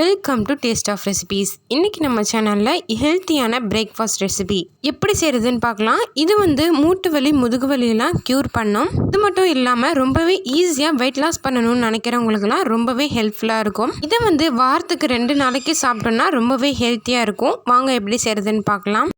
Welcome to taste of recipes இன்றைக்கி நம்ம சேனலில் ஹெல்த்தியான பிரேக்ஃபாஸ்ட் ரெசிபி எப்படி செய்கிறதுன்னு பார்க்கலாம். இது வந்து மூட்டு வலி முதுகு வலியெல்லாம் க்யூர் பண்ணும். இது மட்டும் இல்லாமல் ரொம்பவே ஈஸியாக வெயிட் லாஸ் பண்ணணும்னு நினைக்கிறவங்களுக்குலாம் ரொம்பவே ஹெல்ப்ஃபுல்லாக இருக்கும். இதை வந்து வாரத்துக்கு ரெண்டு நாளைக்கு சாப்பிட்டோன்னா ரொம்பவே ஹெல்த்தியாக இருக்கும். வாங்க எப்படி செய்கிறதுன்னு பார்க்கலாம்.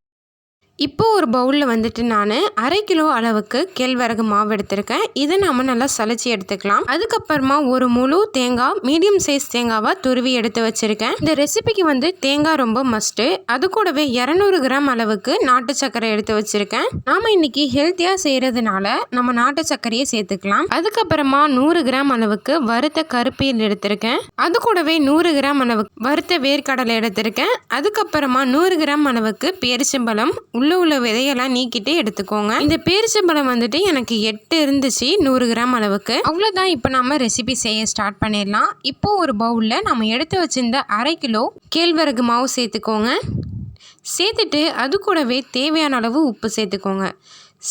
இப்போது ஒரு பவுலில் வந்துட்டு நான் அரை கிலோ அளவுக்கு கேழ்வரகு மாவு எடுத்திருக்கேன். இதை நாம் நல்லா சளிச்சு எடுத்துக்கலாம். அதுக்கப்புறமா ஒரு முழு தேங்காய் மீடியம் சைஸ் தேங்காவாக துருவி எடுத்து வச்சுருக்கேன். இந்த ரெசிபிக்கு வந்து தேங்காய் ரொம்ப மஸ்ட்டு. அது கூடவே இரநூறு கிராம் அளவுக்கு நாட்டு சர்க்கரை எடுத்து வச்சுருக்கேன். நாம் இன்னைக்கு ஹெல்த்தியாக செய்கிறதுனால நம்ம நாட்டு சர்க்கரையை சேர்த்துக்கலாம். அதுக்கப்புறமா நூறு கிராம் அளவுக்கு வறுத்த கருப்பியல் எடுத்திருக்கேன். அது கூடவே நூறு கிராம் அளவுக்கு வறுத்த வேர்க்கடலை எடுத்திருக்கேன். அதுக்கப்புறமா நூறு கிராம் அளவுக்கு பேரிச்சம்பழம் உள்ள உள்ள உள்ள விதையெல்லாம் நீக்கிட்டு எடுத்துக்கோங்க. இந்த பேரிச்சம்பழம் வந்துட்டு எனக்கு எட்டு இருந்துச்சு நூறு கிராம் அளவுக்கு. அவ்வளோதான் இப்போ நம்ம ரெசிபி செய்ய ஸ்டார்ட் பண்ணிடலாம். இப்போ ஒரு பவுலில் நம்ம எடுத்து வச்சிருந்த அரை கிலோ கேழ்வரகு மாவு சேர்த்துக்கோங்க. சேர்த்துட்டு அது கூடவே தேவையான அளவு உப்பு சேர்த்துக்கோங்க.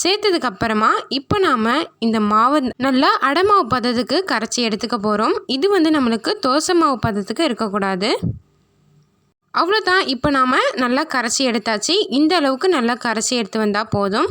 சேர்த்ததுக்கு அப்புறமா இப்போ நாம் இந்த மாவு நல்லா அடமாவு பதத்துக்கு கரைச்சி எடுத்துக்க போகிறோம் இது வந்து நம்மளுக்கு தோசை மாவு பதத்துக்கு இருக்கக்கூடாது. அவ்வளோதான் இப்போ நாம் நல்லா கரைச்சி எடுத்தாச்சு. இந்த அளவுக்கு நல்லா கரைச்சி எடுத்து வந்தால் போதும்.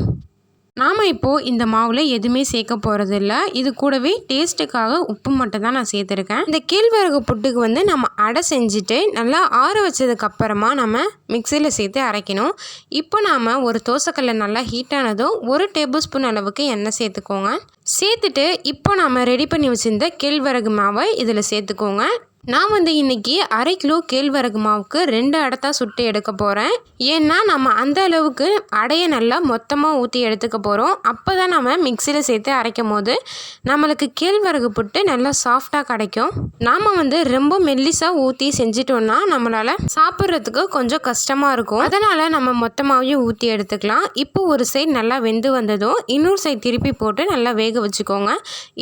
நாம் இப்போது இந்த மாவில் எதுவுமே சேர்க்க போகிறதில்ல இது கூடவே டேஸ்ட்டுக்காக உப்பு மட்டும் தான் நான் சேர்த்துருக்கேன். இந்த கேழ்வரகு புட்டுக்கு வந்து நம்ம அடை செஞ்சுட்டு நல்லா ஆற வச்சதுக்கப்புறமா நம்ம மிக்சியில் சேர்த்து அரைக்கணும். இப்போ நாம் ஒரு தோசைக்கல்ல நல்லா ஹீட்டானதும் ஒரு டேபிள் ஸ்பூன் அளவுக்கு எண்ணெய் சேர்த்துக்கோங்க. சேர்த்துட்டு இப்போ நாம் ரெடி பண்ணி வச்சுருந்த கேழ்வரகு மாவை இதில் சேர்த்துக்கோங்க. நான் வந்து இன்றைக்கி அரை கிலோ கேழ்வரகு மாவுக்கு ரெண்டு அடத்தா சுட்டு எடுக்க போகிறேன் ஏன்னா நம்ம அந்த அளவுக்கு அடையை நல்லா மொத்தமாக ஊற்றி எடுத்துக்க போகிறோம் அப்போ தான் நம்ம மிக்சியில் சேர்த்து அரைக்கும் போது நம்மளுக்கு கேழ்வரகு புட்டு நல்லா சாஃப்டாக கிடைக்கும். நாம் வந்து ரொம்ப மெல்லிஸாக ஊற்றி செஞ்சிட்டோன்னா நம்மளால் சாப்பிட்றதுக்கு கொஞ்சம் கஷ்டமாக இருக்கும். அதனால் நம்ம மொத்தமாகவே ஊற்றி எடுத்துக்கலாம். இப்போ ஒரு சைடு நல்லா வெந்து வந்ததும் இன்னொரு சைடு திருப்பி போட்டு நல்லா வேக வச்சுக்கோங்க.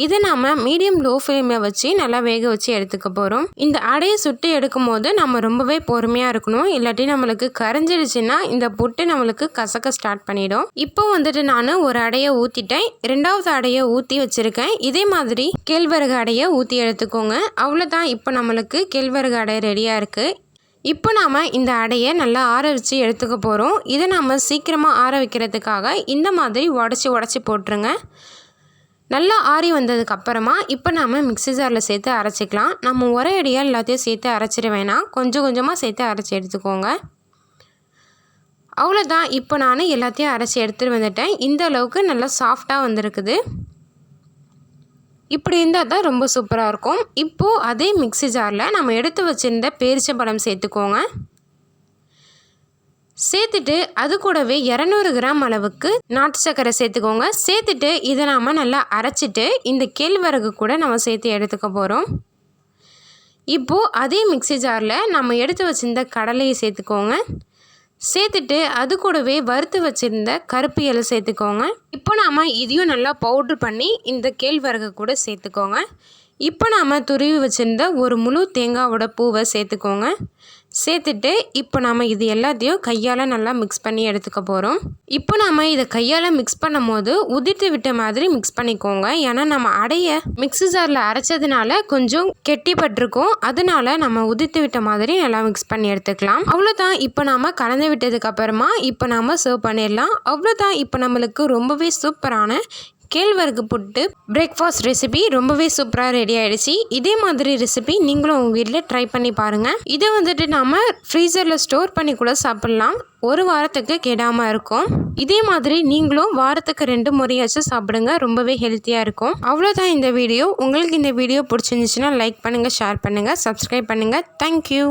இதை நாம் மீடியம் லோ ஃப்ளேமில் வச்சு நல்லா வேக வச்சு எடுத்துக்க போகிறோம் இந்த அடையை சுட்டு எடுக்கும் போது நம்ம ரொம்பவே பொறுமையாக இருக்கணும். இல்லாட்டி நம்மளுக்கு கரைஞ்சிடுச்சுன்னா இந்த புட்டு நம்மளுக்கு கசக்க ஸ்டார்ட் பண்ணிடும். இப்போ வந்துட்டு நான் ஒரு அடையை ஊற்றிட்டேன் ரெண்டாவது அடையை ஊற்றி வச்சுருக்கேன். இதே மாதிரி கேழ்வரகு அடையை ஊற்றி எடுத்துக்கோங்க. அவ்வளோதான் இப்போ நம்மளுக்கு கேழ்வரகு அடை ரெடியாக இருக்குது இப்போ நாம் இந்த அடையை நல்லா ஆற வச்சு எடுத்துக்க போகிறோம் இதை நாம் சீக்கிரமாக ஆற வைக்கிறதுக்காக இந்த மாதிரி உடச்சி உடச்சி போட்டுருங்க. நல்லா ஆறி வந்ததுக்கு அப்புறமா இப்போ நம்ம மிக்ஸி ஜாரில் சேர்த்து அரைச்சிக்கலாம். நம்ம ஒரே அடியாக எல்லாத்தையும் சேர்த்து அரைச்சிட வேணாம். கொஞ்சம் கொஞ்சமாக சேர்த்து அரைச்சி எடுத்துக்கோங்க. அவ்வளோதான் இப்போ நான் எல்லாத்தையும் அரைச்சி எடுத்துகிட்டு வந்துட்டேன். இந்த அளவுக்கு நல்லா சாஃப்டாக வந்திருக்குது. இப்படி இருந்தால் தான் ரொம்ப சூப்பராக இருக்கும். இப்போது அதே மிக்ஸி ஜாரில் நம்ம எடுத்து வச்சுருந்த பேரிச்சம்பழம் சேர்த்துக்கோங்க. சேர்த்துட்டு அது கூடவே இரநூறு கிராம் அளவுக்கு நாட்டு சர்க்கரை சேர்த்துக்கோங்க. சேர்த்துட்டு இதை நாம் நல்லா அரைச்சிட்டு இந்த கேழ்வரகு கூட நம்ம சேர்த்து எடுத்துக்க போகிறோம் இப்போது அதே மிக்சி ஜாரில் நம்ம எடுத்து வச்சுருந்த கடலையை சேர்த்துக்கோங்க. சேர்த்துட்டு அது கூடவே வறுத்து வச்சுருந்த கருப்பு இலை சேர்த்துக்கோங்க. இப்போ நாம் இதையும் நல்லா பவுட்ரு பண்ணி இந்த கேழ்வரகு கூட சேர்த்துக்கோங்க. இப்போ நாம் துருவி வச்சுருந்த ஒரு முழு தேங்காவோட பூவை சேர்த்துக்கோங்க. சேர்த்துட்டு இப்போ நாம் இது எல்லாத்தையும் கையால் நல்லா மிக்ஸ் பண்ணி எடுத்துக்க போகிறோம் இப்போ நாம் இதை கையால் மிக்ஸ் பண்ணும் போது உதிர்த்து விட்ட மாதிரி மிக்ஸ் பண்ணிக்கோங்க. ஏன்னா நம்ம அடைய மிக்ஸி ஜாரில் அரைச்சதுனால கொஞ்சம் கெட்டிப்பட்டிருக்கும் அதனால நம்ம உதிர்த்து விட்ட மாதிரி நல்லா மிக்ஸ் பண்ணி எடுத்துக்கலாம். அவ்வளோதான் இப்போ நாம் கலந்து விட்டதுக்கு அப்புறமா இப்போ நாம் சர்வ் பண்ணிடலாம். அவ்வளோதான் இப்போ நம்மளுக்கு ரொம்பவே சூப்பரான கேழ்வரகு புட்டு பிரேக்ஃபாஸ்ட் ரெசிபி ரொம்பவே சூப்பராக ரெடி ஆகிடுச்சு இதே மாதிரி ரெசிபி நீங்களும் உங்கள் வீட்டில் ட்ரை பண்ணி பாருங்கள் இதை வந்துட்டு நாம் ஃப்ரீசரில் ஸ்டோர் பண்ணி கூட சாப்பிட்லாம். ஒரு வாரத்துக்கு கெடாமல் இருக்கும். இதே மாதிரி நீங்களும் வாரத்துக்கு ரெண்டு முறையாச்சும் சாப்பிடுங்க. ரொம்பவே ஹெல்த்தியாக இருக்கும். அவ்வளோதான் இந்த வீடியோ உங்களுக்கு இந்த வீடியோ பிடிச்சிருந்துச்சுன்னா லைக் பண்ணுங்கள் ஷேர் பண்ணுங்கள் சப்ஸ்கிரைப் பண்ணுங்கள் தேங்க்யூ